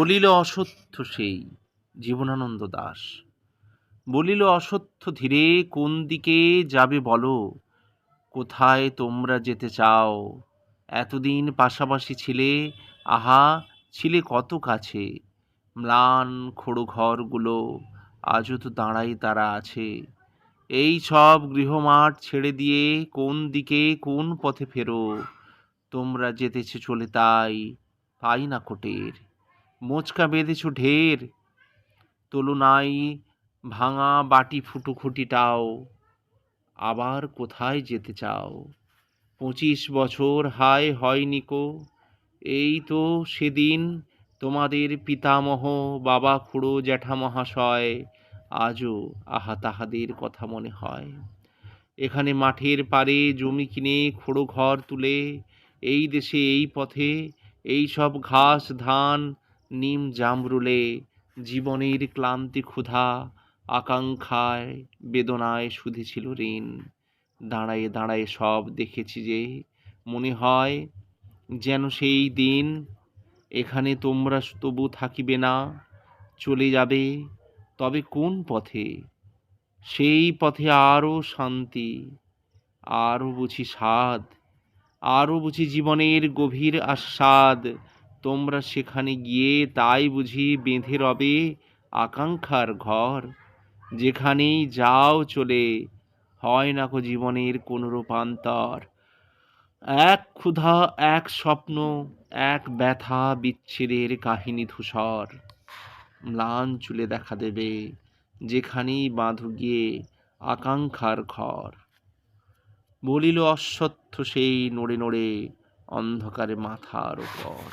বলিল, অসত্য সেই জীবনানন্দ দাস। বলিল, অসত্য ধীরে কোন দিকে যাবে বলো? কোথায় তোমরা যেতে চাও? এতদিন পাশাপাশি ছিলে, আহা, ছিলে কত কাছে? ম্লান খোড়ো ঘরগুলো আজও তো দাঁড়াই তারা আছে। এই সব গৃহমাঠ ছেড়ে দিয়ে কোন দিকে কোন পথে ফেরো? তোমরা যেতেছে চলে তাই পাই না কোটের? মোচকা বেঁধেছ ঢের। নাই ভাঙা বাটি ফুটো খুঁটিটাও। আবার কোথায় যেতে চাও? পঁচিশ বছর হায় হয়নি কো। এই তো সেদিন তোমাদের পিতামহ, বাবা খুড়ো জ্যাঠামহাশয় আজও আহা তাহাদের কথা মনে হয়। এখানে মাঠের পারে জমি কিনে খোড়ো ঘর তুলে, এই দেশে এই পথে, এই সব ঘাস, ধান নিম জামরুলে জীবনের ক্লান্তি ক্ষুধা আকাঙ্ক্ষায় বেদনায় শুধেছিল ঋণ। দাঁড়ায়ে দাঁড়ায়ে সব দেখেছি যে মনে হয় যেন সেই দিন, এখানে তোমরা তবু থাকিবে না, চলে যাবে, তবে কোন পথে? সেই পথে আরও শান্তি, আরও বুঝি স্বাদ, আরও বুঝি জীবনের গভীর আস্বাদ তোমরা সেখানে গিয়ে তাই বুঝি বেঁধে রবে আকাঙ্ক্ষার ঘর। যেখানেই যাও চলে, হয় না কো জীবনের কোনো রূপান্তর। এক ক্ষুধা, এক স্বপ্ন, এক ব্যথা বিচ্ছেদের কাহিনী ধূসর। ম্লান চুলে দেখা দেবে, যেখানেই বাঁধু গিয়ে আকাঙ্ক্ষার ঘর। বলিল অশ্বত্থ সেই নড়ে নড়ে অন্ধকারে মাথার উপর